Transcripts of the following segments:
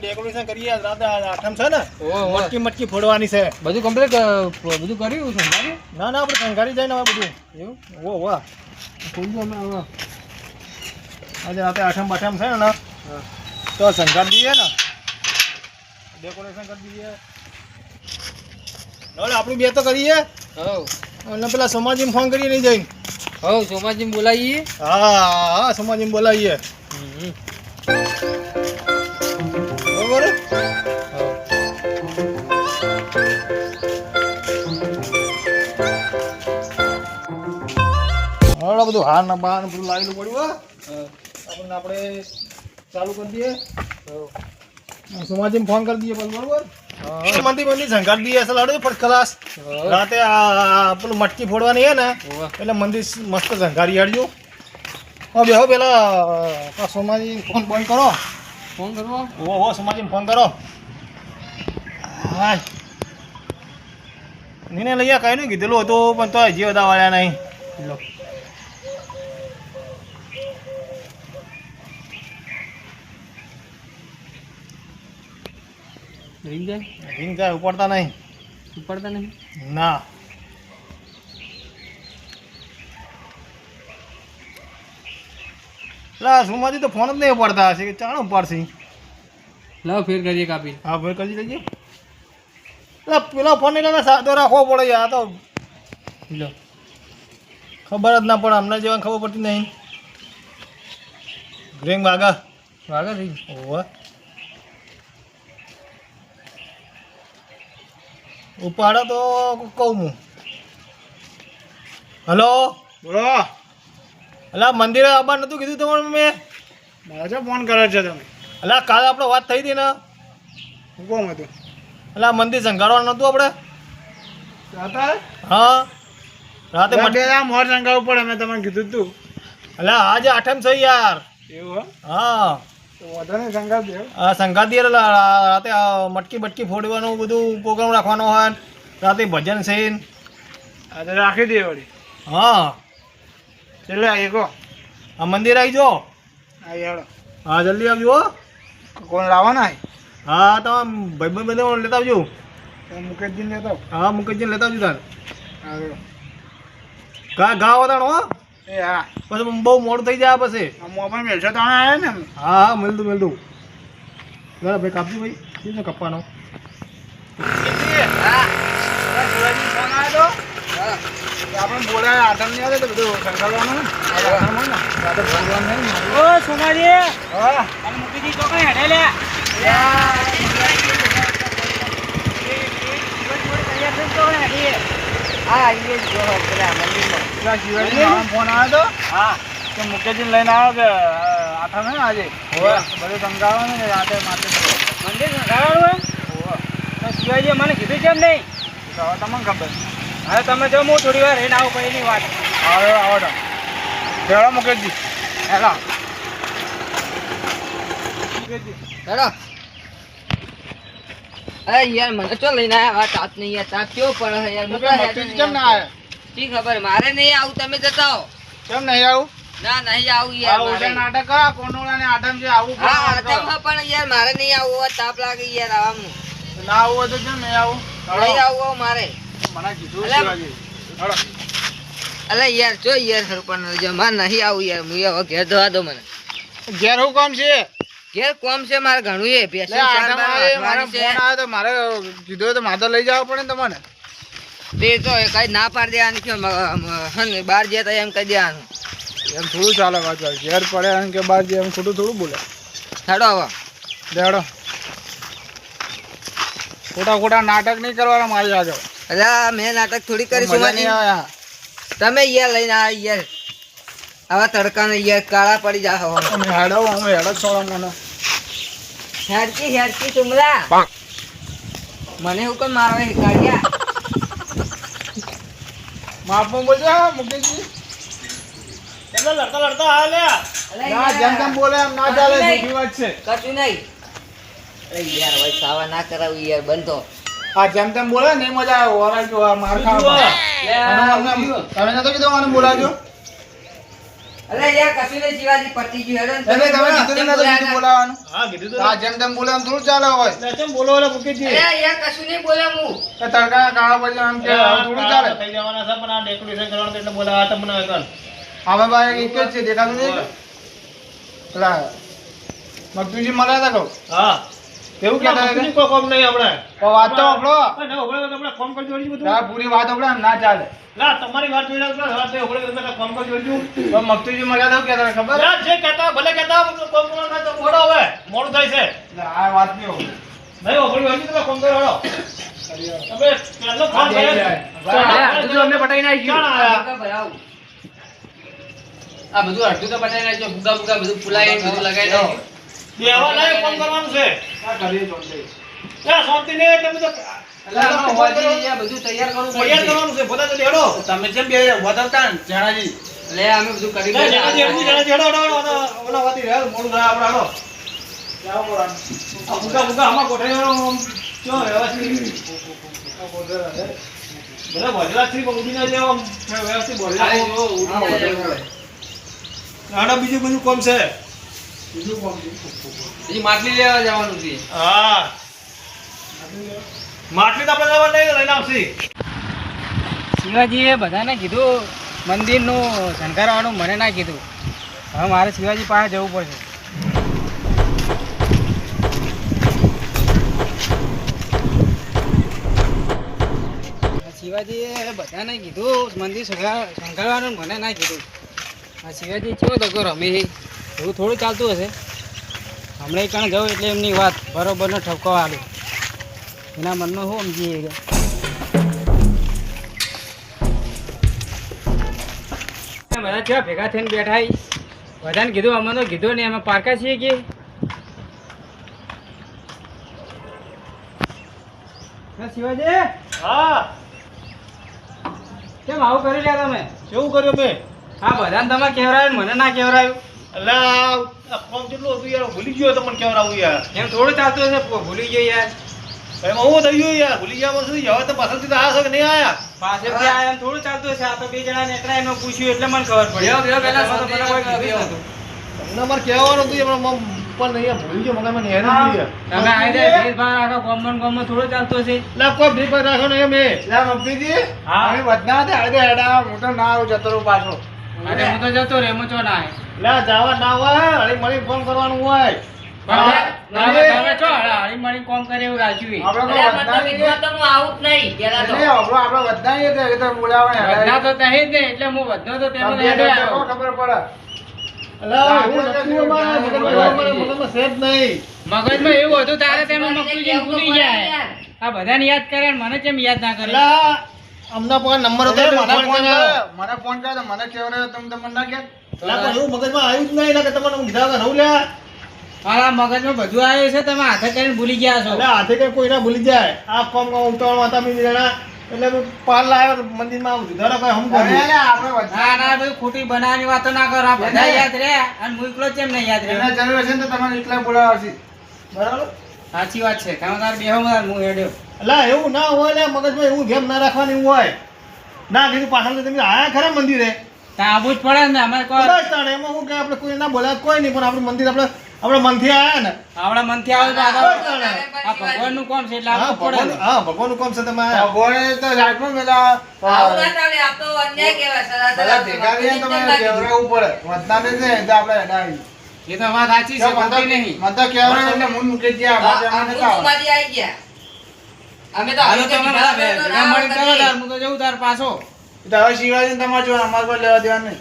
Decoration કરીએ આઠમ છે ને. મટકી મટકી ફોડવાની છે. બધું કમ્પ્લીટ બધું કર્યું સંભાળ્યું? ના ના આપણે શંકારી જાય ને હવે બધું. એવું? ઓ વાહ. ખોલજો અમે હવે. આજે રાતે આઠમ બાઠમ છે ને. તો શંકાર દઈએ ને. ડેકોરેશન કરી દઈએ. નવલે આપણું બે તો કરીએ. હવ. અને પેલા સોમાજીને ફોન કરીએ નહીં જઈને. હવ સોમાજીને બોલાવીએ. હા હા સોમાજીને બોલાવીએ. હમ. હવે બધું હાર ના બાર બધું લાવેલું પડ્યું આપણને આપણે ચાલુ કરી દઈએ. સમાજીને ફોન કરી દઈએ પછી બરોબર? હા. મંદી મંદી શંકાર દઈએ અસલ હાડો ફર્સ્ટ ક્લાસ રાતે આ પેલું મટકી ફોડવાની છે ને એટલે મંદિર મસ્ત ઝંકારી હાડજો. હવે બેહો પેલા સોમાજી ફોન બંધ કરો. ફોન કરો? ઓ હો સોમાજીને ફોન કરો. હા નીને લઈ આ કઈ નહીં કીધેલું હતું પણ તો હજી બધા વાળ્યા નહીં રીંગ જાય? રિંગ જાય ઉપાડતા નહીં. ઉપાડતા નહીં? ના. લા સોમાજી તો ફોન જ નહીં ઉપાડતા. હશે કે ચાણ ઉપાડશે? લાવ ફેર કરીએ કાપી હા ભાઈ કરી લેજે લા પેલો ફોન એટલે સાદો રાખવો પડે યાર આ તો લો. ખબર જ ના પડે અમને જેવા ખબર પડતી નહીં. ગ્રેંગ વાગા. વાગા રીંગ. ઓવે ઉપાડો તો કહું હું. હલો? બોલો. અલા મંદિરે આવવા નતું કીધું તમારે મેં? મારા ફોન કર્યો છે તમે. અલા કાલે આપણે વાત થઈ હતી ને? હું કોમ હતું? અલા મંદિર સંઘાડવાનું નતું આપણે? હા. રાતે મોર સંઘાડવું પડે મેં તમને કીધું તું. અલા આજે આઠમ છે યાર. એવું હા. તો સંગાતી એટલે રાતે મટકી બટકી ફોડવાનું બધું પ્રોગ્રામ રાખવાનો હોય રાતે ભજન છે તો રાખી દે વળી. હા. એટલે આવી કહો આ મંદિર આવી જો હા જલ્દી આવજો. કોણ લાવવાના હા? તમે ભાઈ બધા લેતા આવજો. તો લેતા હા મુકેશજી લેતા આવજો તાર. તો. ગા વતાણો હો. એ હા પછી બહુ મોડું થઈ જાય પછી આ મોબાઈલ મેળશે તો ને હા હા મળતું મળતું બરાબર ભાઈ કાપજો ભાઈ કેવી રીતે કાપવાનો તો આપણે બોલાય આઠમ નહીં આવે તો બધું સંકળવાનું. ઓ સોમાજી હા મૂકી દીધો કઈ હેડે લે હા એ જો પેલા મંદિરમાં. પેલા શિવાજી ફોન આવ્યો તો? હા. કે મુકેશજીને લઈને આવ્યો કે આઠમ હે ને આજે? હોવે. બધું સંગાવવાનું ને રાતે માથે મંદિર સંઘાડવાનું તો શિવાજીએ મને કીધું કેમ નહીં? તો હવે તમને ખબર. હવે તમે જો હું થોડી વાર રહીને આવું પછી વાત. આવો આવો તો. ચલો મુકેશજી. હેલો. મુકેશજી. હેડો અરે યાર મને ચો લઈને આવ્યા તાપ નહીં યાર તાપ કેવો પડે છે યાર? મુકેશ કેમ ના આવ્યા શી ખબર? મારે નહીં આવું તમે જતા કેમ નહીં આવું? ના નહીં આવું યાર મારે. નાટક આ કોનોડા ને છે આવું હા કોણ પણ યાર મારે નહીં આવું હોય તાપ લાગે યાર આવાનું ના આવું તો કેમ નહીં આવું? નહીં આવું મારે. મને કીધું શિવાજી. હેલો અલે યાર જો યાર સરપંચ જો મારે નહીં આવું યાર હું હવે ઘેર દવા દો મને. ઘેર હું કામ છે? ઘેર કોમ છે મારે ઘણું એ પેશન મારો છે. તો કીધું તો માથો લઈ જવા પડે તમને. તે તો કઈ ના પાડી દેવાની કે બહાર જે હન એમ કહી દેવાનું. એમ થોડું ચાલે પાછું ઘેર પડે એમ કે બહાર જાય એમ ખોટું થોડું બોલે. હેડો હવે. દેડો ખોટા ખોટા નાટક નહીં કરવાના મારી આગળ અલા મેં નાટક થોડી કરીશું તમે યાર લઈને આ યાર. આવા તડકાને યાર કાળા પડી જા હવા તમે હેડો હું હેડો છોડો મને. હેડકી હેડકી ચુમલા મને હું કોઈ મારવા હિકાડ્યા માપમાં બોલજો હા મુકેશજી. એટલે લડતા લડતા હા લે. ના જેમ તેમ બોલે એમ ના ચાલે ખોટી વાત છે. કશું નહીં. અરે યાર ભાઈ સાવા ના કરાવું યાર બંધો. આ જેમ તેમ બોલે નહીં મજા આવે ઓરા જો આ માર ખાવા તમે નતો કીધું મને બોલાવજો? અરે યાર કશું નહીં શિવાજી પતી ગયું. હેડો તમે તમે કીધું ને તો બીજું બોલાવવાનું હા કીધું તો આ જેમ તેમ બોલે આમ થોડું ચાલે હોય. એટલે કેમ બોલો એટલે મુકેશજી અરે યાર કશું નહીં બોલ્યો હું. કે તડકા કાળા પછી આમ કે થોડું ચાલે. થઈ જવાના છે પણ આ ડેકોરેશન કરવાનું એટલે બોલાવા તમને આગળ. અમે ભાઈ એક જ છે દેખાતું નહીં? પેલા મગજુજી મળ્યા હતા કહું હા. એવું કહેતા હતા મગજની કોમ નહીં આપણે તો વાત તો આપણો ઓય, ના, તમને કોમ કરી જોડ્યું બધું તારા પૂરી વાત આપણે ના ચાલે લા તમારી વાત જોઈને આપણે વાત નહીં, તમને કોમ કરી જોડ્યું તો મગજુજી મળ્યા હતા કહેતા ખબર લા, જે કહેતા ભલે કહેતા કોમ કરવાના તો ઊભો હવે મોડું થાય છે આ વાત નહીં હોય. નહીં ઊભો રહો, તમે કોમ કરો હેડો. તમે પહેલો ફોન કર્યો. જાય. બધું અમે પટાઈ નાખ્યું. ચાલ આયા. આ બધું અડધું તો પતાઈ નાખ્યો ભૂગા ભૂગા બધું ફુલાઈ બધું લગાઈ નાખજો લાયક કરવાનું છે. કરીએ શાંતિ નહીં તમે તો એટલે આમાં હોવાથી આ બધું તૈયાર કરવું તૈયાર કરવાનું છે બધા તો હેડો. તમે જેમ બે વધારતા ને જણાજી. લે અમે બધું કરી દઈએ. જણાજી, જણાજી, હેડો, હેડો, ઓલા- વાતી મોડું આપણે, હેડો. આમાં વ્યવસ્થિત. બધા ના વ્યવસ્થિત બીજું બધું કોમ છે. બીજું કોણ છે? માટલી લેવા જવાનું છે. હા. માટલી તો આપણે લેવા નહીં લઈને આવશી. શિવાજીએ બધાને કીધું મંદિરનું શણગારવાનું મને ના કીધું. હવે મારે શિવાજી પાસે જવું પડશે. શિવાજીએ બધાને કીધું મંદિર શણગાર શણગારવાનું મને ના કીધું. શિવાજી કેવો દગો રમે એવું થોડું ચાલતું હશે. હમણાં કણ જવું એટલે એમની વાત બરોબરનો ઠપકો આવે એના મનમાં શું સમજીએ ગયા બધા કેવા ભેગા થઈને બેઠા હી? બધાને કીધું અમે તો કીધું નહીં અમે પારકા છીએ કે? શિવાજી? હા. કેમ આવું કરી રહ્યા તમે? કેવું કર્યું મેં? હા બધાને તમે કહેવરાયું મને ના કહેવરાયું આ કોમ કેટલું હતું યાર? ભૂલી ગયો તમને કેવડાવું યાર. એમ થોડું ચાલતું હશે ભૂલી ગયો યાર. એમાં હું થઈ ગયું યાર? ભૂલી ગયા શું હવે તો પાછળથી તો આયા છો કે નહીં આયા? પાછળથી આ એમ થોડું ચાલતું હશે. આ તો બે જણા નેકળા એમાં પૂછ્યું એટલે મને ખબર પડી. પહેલા. તમને મારે કહેવાનું હતું પણ નહીં ભૂલી ગયો મગજમાં નહીં હેરાન તમે આ રીતે ભેદભાવ રાખો ગામમાં ને ગામમાં થોડું હશે. લા, કોઈ ભીખ ભાઈ રાખો નહીં અમે. લા, મગજુજી, હા. અમે વધના હેડા, હું ના આવું જતો પાછો. અરે હું તો જતો રે એમાં ચો ના આવે. જવા ના હોય અરે મળી ફોન કરવાનું હોય. ના, ના, મને ને. ને મગજમાં એવું હતું તારે તેમાં મને ભૂલી જાય. આ બધાને યાદ કરે મને કેમ યાદ ના કરે? અમના પાસે નંબર હતો મને ફોન આવ્યો. કર્યો. મને ફોન કર્યો તો મને કેવરે તમે તમને ના કે પણ એવું મગજમાં આવ્યું જ નહીં, નકર તમને હું કીધા રહું લે આ મગજમાં બધું આવ્યું છે તમે હાથે કરીને ભૂલી ગયા છો. એટલે હાથે કઈ કોઈ ના ભૂલી જાય. આ કોમ કોમ ઉતાવળ માતા મી જણા એટલે પાર લાવ્યો મંદિરમાં આવું ધરો કઈ હમ અરે, આપણે ના ના ભાઈ ખોટી બનાવવાની વાતો ના કરો. આ બધા યાદ રહે અને હું એકલો જ કેમ નહીં યાદ એના જનરેશન જરૂર હશે ને તો તમારે એકલા બોલાવશે બરાબર? સાચી વાત છે. કામદાર તાર બેહો માર હું હેડ્યો. અલા, એવું ના હોય ને મગજમાં એવું જેમ ના રાખવાની એવું હોય. ના કીધું પાછળ તમે આયા ખરા મંદિરે? ત્યાં આવવું જ પડે ને અમે કોઈ બસ તાણે એમાં હું કે આપણે કોઈ ના બોલાય કોઈ નહીં પણ આપણું મંદિર આપણે આપણે મનથી આયા ને. આપણા મનથી આવે તો બસ આગળ ભગવાનનું કોમ છે એટલે હા પડે ભગવાનનું હા ભગવાનનું કામ છે તમે. ભગવાન તો સાઈડમાં મેલા ના આ તો અન્યાય કહેવાય, સદા સદા ભેગા રહીએ તમે જેમ પડે. વધના ને છે તો આપણે હેડાવી એ તો વાત સાચી છે નહીં. મને તો કહેવાય એટલે હું મૂકી ગયા આવી ગયા. અમે તો હાલો તમે ગયા, ભેગા ના કરો તાર હું તો જઉં તાર પાછો. તો હવે શિવાજી તમારે જો અમારે કોઈ લેવા દેવા નહીં.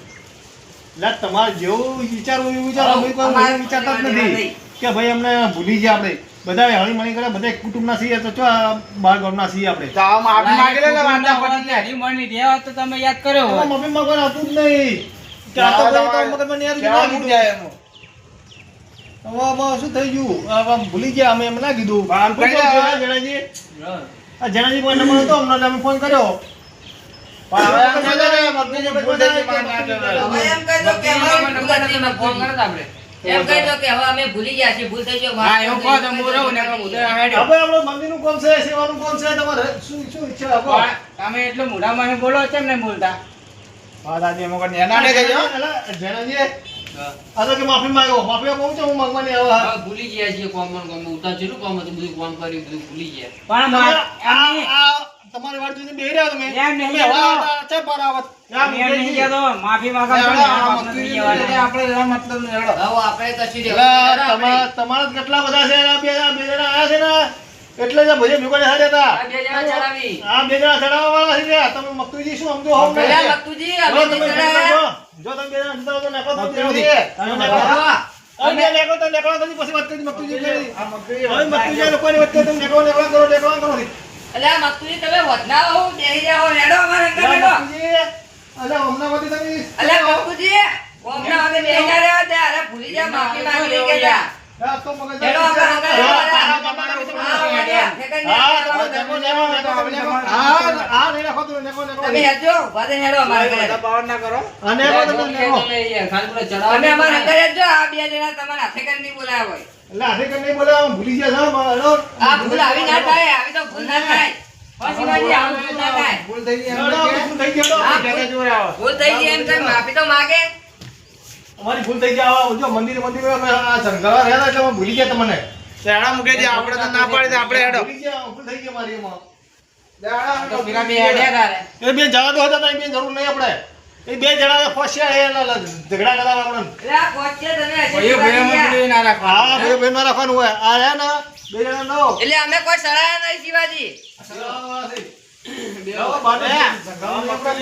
લા તમારે જેવું વિચારવું એવું વિચારો અમે કોઈ એવું વિચારતા જ નથી. કે ભાઈ અમને ભૂલી ગયા આપણે. બધા હળી મળી કરે બધા કુટુંબના છીએ તો ચો બાર ગામના છીએ આપણે. તો હવે માફી માંગી લે વાંધા પડી જાય. હરી મળી રહ્યા તો તમે યાદ કર્યો હોત. મમ્મી માં હતું જ નહીં. કે આ તો ભાઈ તો ના કીધું. આમાં શું થઈ ગયું? આમ ભૂલી ગયા અમે એમ ના કીધું. જણાજી. જણાજી નંબર હતો? અમે ફોન કર્યો. એમ કહી દે છે, કે હવે અમે ભૂલી ગયા છીએ ભૂલ થઈ હા એવું કહો તો હું રહું. હવે આપણે કોમ છે સેવાનું કોમ છે? તમારે શું શું ઈચ્છા આપો તમે એટલું મોઢામાં બોલો કેમ ને બોલતા? વાત આજે એમાં જાઓ. અલા, જેનાજી, આ તો કે માફી માંગો માફી કહું હું માંગવાની આવે હા. હા, ભૂલી ગયા છીએ કોમ કોમ કોમ ઉતાર જેટલું હતું બધું કામ કર્યું બધું ભૂલી ગયા પણ તમે મા- આ- એમની- આ તમારી વાત જોઈને બેહી રહ્યા તમે એમ નહીં તમે કહેતો. હવા ચા પર આવત. એમ નહીં કહેતો, માફી માંગો છો ને, આ બાપને નહીં કહેવાના. આપણે મતલબ નહીં, હવે આપણે કશું એલા, તમારા કેટલા બધા છે આ બે બે જણા આયા છે ને એટલે જ ભજે ભેગો નહીં હતા. આ બે જણા ચડાવી આ બે જણા ચડાવવા વાળા છે તમે મકતુજી શું સમજો? મક્તુજી તમે ચડાવ્યા. જો તમે બે જણા જતા હો તો નકો તો મકતુજી. તમે નકો તો નકો તો પછી વાત કરી મકતુજી કરી. આ મગફળી હવે મકતુજી લોકોની વચ્ચે તમે નકો નકો કરો નકો કરો. અલા, મક્તુજી તમે વધના હો બેહી જાઓ હેડો અમાર અંદર હેડો અલા, મકતુજી, અલા, હમણાં વધી તમે અલા મક્તુજી ઓમના હવે બેહી રહ્યા હતા. અરે ભૂલી જા માફી માંગી કે ગયા. ભૂલી ગયા છો, મારો હેડો. આ ભૂલ આવી ના થાય આવી તો ભૂલ ના થાય. હો, શિવાજી, આવું ભૂલ ના થાય. ભૂલ થઈ ગઈ ભૂલ થઈ ગઈ, હેડો. હા, ઘરે જોડે આવો. ભૂલ થઈ ગઈ એમ તો માફી તો માગે. અમારી ભૂલ થઈ ગયા જો મંદિર મંદિર આ રહ્યા એટલે અમે ભૂલી ગયા તમને. શેડા મૂકે છે, આપણે તો ના પાડી આપણે હેડો. ભૂલી ગયા ભૂલ થઈ ગઈ મારી એમાં. તો બે હેડ્યા તારે એ બે જવા દો હતા બે જરૂર નહીં આપણે. એ બે જણા ફસ્યા ઝઘડા કરતા આપણે ના. હા ભાઈ ભાઈ માં રાખવાનું હોય. આ ને બે જણા નો એટલે અમે કોઈ સડાયા નહીં શિવાજી.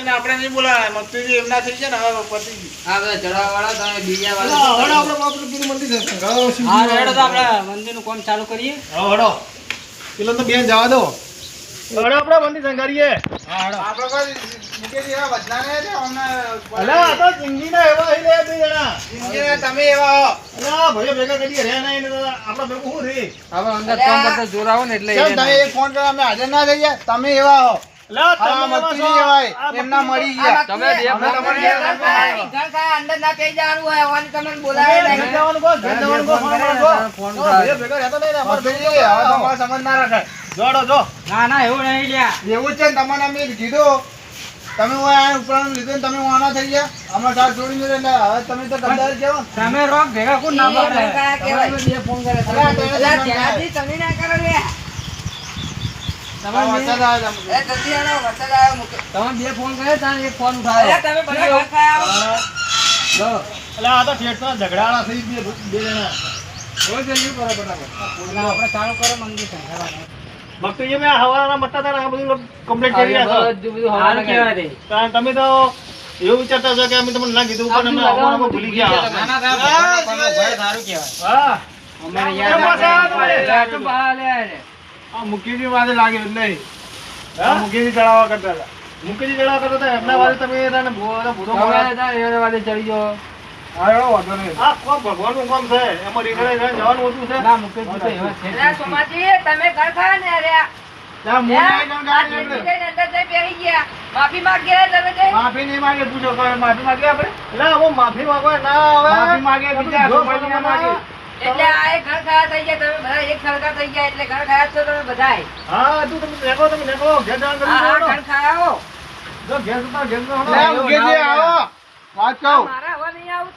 આપણે નહીં બોલાવાના. મગફળી એમના થઈ છે ને હવે પતી ગયું. આ બધા ચડાવવા વાળા તમે બીજા વાળા આપણે મંદિર હા નું. હેડો તો આપણે મંદિરનું કામ ચાલુ કરીએ. હા, હડો પેલો તો બેન જવા દો. હડો આપણે મંદિર શંકારીએ આપણે કોઈ મૂકે છે બદલા ને નહીં અમને અલા આ તો જિંદગીના એવા હઈ લે બે જણા. જિંદગીના તમે એવા હો. અલા ભાઈઓ ભેગા કરી રહ્યા ના એને આપણે ભેગું હું રે કેમ તમે એક ફોન કરો અમે હાજર ના જઈએ તમે એવા હો. હા, એમના મળી ગયા. તમે અંદર ના પેઈ જવાનું હોય તમને બોલાવે ફોન ને, હવે સમજ ના રખાય જોડો, જો. ના ના એવું નહીં લ્યા. એવું છે ને તમને અમે કીધું. તમે આ ઉપરાંત લીધું ને તમે વાના થઈ ગયા. અમારે સાર છોડી દીધું એટલે હવે તમે તો ગદ્દાર કેવો. તમે રોક ભેગા કોણ ના. અલા, તમે અલા, ત્યાંથી તમે ના કરો લે. તમે બે ફોન કોઈ તારે એક ફોન અલા, તમે બધા ખાયા આ તો ઠેઠના ઝઘડાવાળા થઈ બે બે જણા. આપણે ચાલુ કરો મંદિર સંભાળવાનું. ભક્તિજી મેં હવાના મટતા હતા આ બધું complete કરી રહ્યા છો. હાલ કહેવાય તે. કારણ તમે તો એવું વિચારતા છો કે અમે તમને ના કીધું પણ અમે આવવામાં ભૂલી ગયા ના ના સાહેબ, ભગવાનનો કરવો ભાઈ સારું કહેવાય હા અમારે એ યાદ પાછા આ તમારે. યાદ તો બહાર આ મુકેશજી વાદે લાગે એટલે નહીં. હા? મુકેશજી ચડાવવા કરતા હતા મુકેશજી જણા કરતા હતા એમના વાળે તમે ચડી ગયા. માફી માંગી રહ્યા તમે જઈ. માફી નહીં માંગે પૂછો માફી માંગે આપણે? એટલે માફી માંગો ના માફી માંગે બીજા જો સોમાજી ના માંગે. એટલે આ ઘર ખાયા થઈ ગયા તમે બધા એક સરખા થઈ ગયા એટલે ઘર ખાયા છો તમે બધાય. હા તું તમે દેખો તમે દેખો ઘેર જવાનું હા, હા, કરી ઘર ખાયા જો ઘેર ઘેર જતા લે, હો. મુકેશજી આવો. વાત કહું. મારા હવે નહીં આવું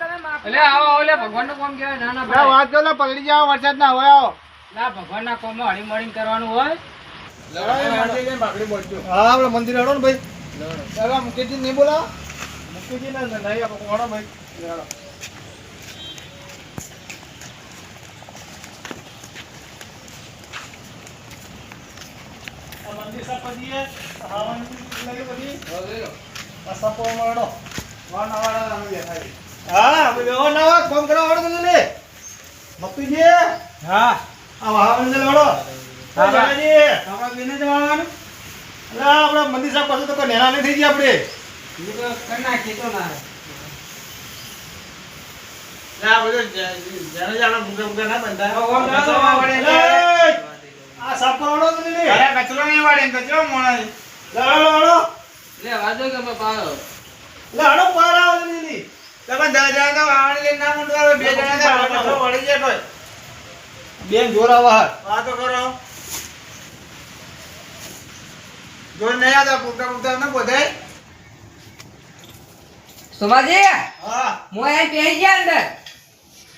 એટલે આવો આવો લે ભગવાનનું કામ કહેવાય. ના ના ભાઈ. વાત કરો લે, પલળી જાઓ વરસાદ ના હોય આવો. ના ભગવાનના હળી મળીને કરવાનું હોય. હા આપણે મંદિર હડો ને ભાઈ. ચાલો, મુકેશજી નહીં બોલાવો. મુકેશજી ને નહીં આપણે કોણો ભાઈ આ મંદિર સાફ કરી દઈએ. આ લઈ બધી. આ સાફ મળો વાના વાળા નામ છીએ. હા વ્યવહાર ના હોય ફોન કરવા હેડો તમે લે હા. આ વાહન હેડો હા, હા. જાનાજી. આપણા બેને જવાનું અલા, આપણે મંદિર સાફ કરશું તો કોઈ નેના નહીં થઈ ગયા આપણે. તો ના. આ સાફ કરવાનો કચરો નહીં વાળે, કચરો મોણા છે. લે હેડો, હેડો. લે વાજો કે અમે પાડો લે હેડો, બહાર આવો. તમે દસ જણા તો વાવણી લઈને ના મૂંઢવા બે જણા તો વળી જાય કોઈ. બેન જોર આવા વાતો કરો. જોર નહીં આવતા પૂગતા પૂગતા ને બધાય સોમાજી હા. હું અહીં બેસી ગયા અંદર.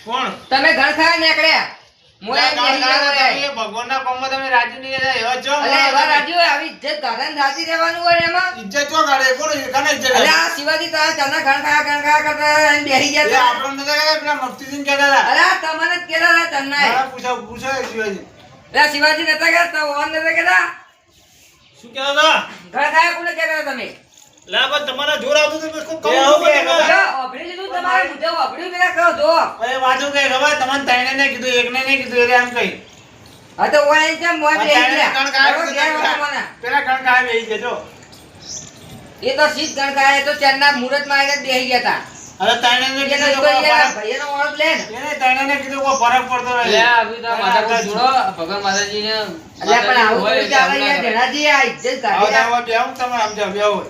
કોણ? તમે ઘર ખાવા નીકળ્યા. ભગવાનના કામમાં તમે રાજી નહીં રહ્યા એવા છો અલે આવી ઇજ્જત ગાળાને રાજી રહેવાનું હોય એમાં. ઇજ્જત ચો ગાડે કોણ કને ઇજ્જત અલે આ શિવાજી તારા ચના ઘણ ખાયા ઘણ ખાયા કરતા અહીં બેસી ગયા એ આપણને તો કહેતા પેલા મફતીસિંહ કહેતા હતા. અલે તમને જ કહેતા હતા. પૂછો પૂછો શિવાજી. અરે શિવાજી નતા કહેતા ઓન નતા કહેતા? શું કહેતા હતા? ઘર ખાયા કોને કહેતા તમે? લા બસ તમારા જોર આવતું તો બસ કો કહું આવું કે અભડી લીધું તમારે મુદ્દે અભડી પેલા કહો જો અરે વાંચું કે ખબર તમને ત્રણે ને કીધું એકને ને કીધું એરે આમ કઈ હા તો ઓય છે વાળો મને. પેલા કણકાય બેહી જજો એ તો શીત ગણ તો ચારના મુહૂર્તમાં આવીને બેહી ગયા તા. અરે ત્રણે ને કીધું તો ફરક- ભાઈઓનો ઓળખ લે ને. એને ત્રણે ને કીધું કો ફરક પડતો નથી. અલ્યા પણ આવું તો ચાલે યાર ધેડાજી આ ઇજ્જત આવો કાઢી. આવો બેહું તમે આમ જાઓ બેહું.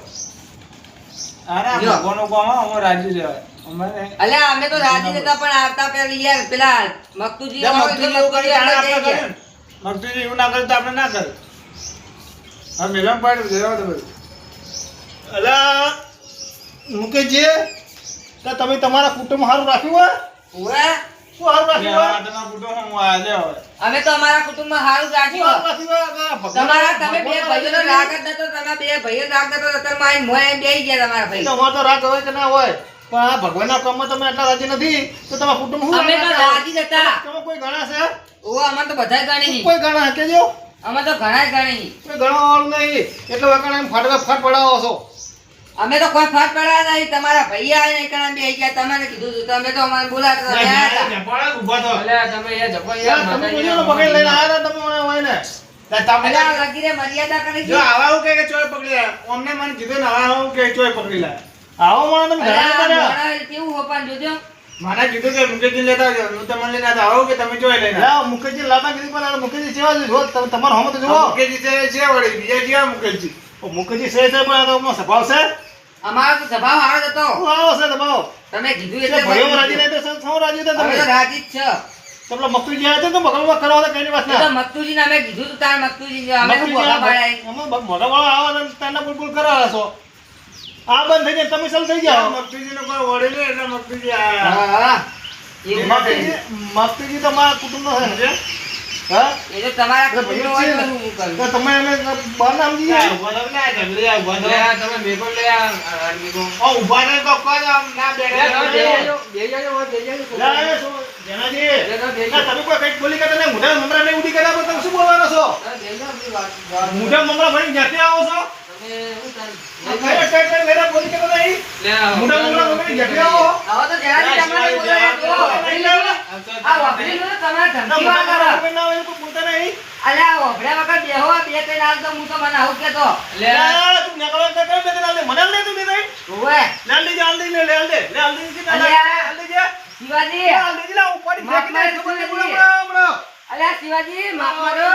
અલ્યા અમે તો રાજી નતા પણ આવતા પેલી યાર પેલા મકતુજી મકતુજી એવું ના કરે તો આપણે ના કરે. હા મેલમ છે, રહેવા દો બધું. અલા મુકેશજી તમે તમારા કુટુંબ સારું રાખ્યું હોય? હું. અમે તો અમારા કુટુંબમાં સારું રાખ્યું તમારા તમે બે રાગ જ નતો તમે બે ભાઈઓ નતો મોય આઈને ગયા તમારા ભાઈ તમારો તો રાગ હોય કે ના હોય પણ આ ભગવાનના કામમાં તમે આટલા રાજી નથી તો તમારા કુટુંબ શું અમે તો રાજી નતા તમે કોઈ ગણા છે? ઓ અમે તો બધાય ગણી કોઈ ગણા કેજો. અમે તો ઘણા ગણી કોઈ ગણવા વાળું નહીં. એટલે એમ ફાટવા ફાટ પડાવો છો. અમે તો કોઈ ફાટ પડ્યા નહીં. તમારા ભૈયા આવીને એકણા બે ગયા તમને કીધું હતું તમે તો અમારે બોલાતા હતા, અમે આયા હતા. ઊભા થો. યાર, તમે પકડી લઈને આવ્યા હતા તમે મને હોય ને તા તમે અલ્યા, મર્યાદા કરી જો આવા હું કે કે ચોય પકડી લે. અમને મને કીધું ને આવા હું કે ચોય પકડી લે. આવો મને તમે અલ્યા, કેવું હોપાન જોજો. મને કીધું કે મુકેશજી લેતા આવજો. હું તમને લઈને આવો કે તમે ચોય લઈને આવો. મુકેશજી લાતા કીધું પણ મુકેશજી સેવા જો તમારો હમ તો જુઓ. મુકેશજી છે વળી બીજા છે મુકેશજી. ઓ મુકેશજી છે છે પણ આ તો સ્વભાવ છે? અમારો તો સ્વભાવ જ હતો. આવો છે સ્વભાવ? તમે કીધું એટલે ભયો રાજી નહીં તો સૌ રાજી. અમે તો તમે રાજી જ છે. તમને મકતુજી આવ્યા તો બગલમાં કરવા તો કઈ વાત ના તો ના. અમે કીધું તો તાર મકતુજી અમે બોલા ભાઈ મોટા વાળા આવો ને તારના બુલબુલ કરાવે છો. આ બંધ થઈ જાય તમે ચાલ થઈ જાઓ. મકતુજી નો કોઈ વડે નહીં એટલે મકતુજી હા, હા. મકતુજી તો મારા કુટુંબ નો છે એ તો તમારા ના તો કોઈ ના બેઠા. તમે કોઈ કંઈક બોલી કરતા મોઢા મમરા નહીં ઉડી કર્યા, પણ તમે શું બોલવાના છો? મોઢા મમરા ભરીને જ્યાંથી આવો છો? મોઢા મમરા ભાઈ જ્યાંથી આવો? હવે તો જરા તો. આ વાપરીનું તો તમારે ધમકી વાળા મમરા ના હોય તો બોલતા નહીં. અલ્યા વભડા વગર બેહો બે ત્રણ હાલ તો હું તો મને આવું કેતો લા, તું તો બે દે. મને તું બે લે લે દે. લે લે શિવાજી લે હાલ દેજે, લે ફેંકી દે. મારી ખબર નહીં, શિવાજી. હમણાં, હમણાં. શિવાજી માફ મારો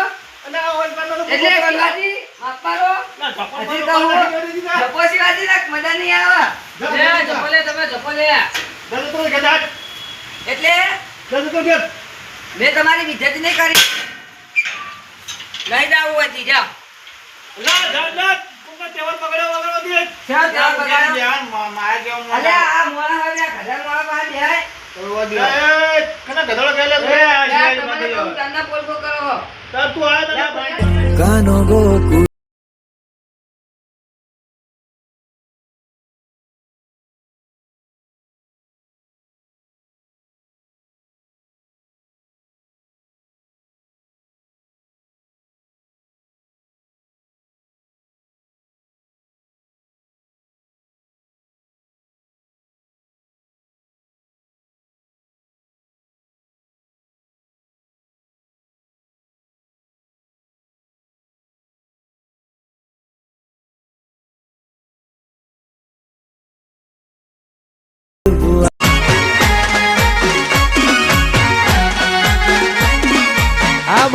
અને આ ઓલ પાડવાનો તો એટલે શિવાજી માફ મારો હજી તો હું જપો શિવાજી રાખ મજા નહીં આવે જા, જા, જા. જા, જા, તું એટલે. મેં તમારી વિજત નહીં કરી. નહીં જાવું હોય તી? જાઓ લા, જા, જા. કોકનો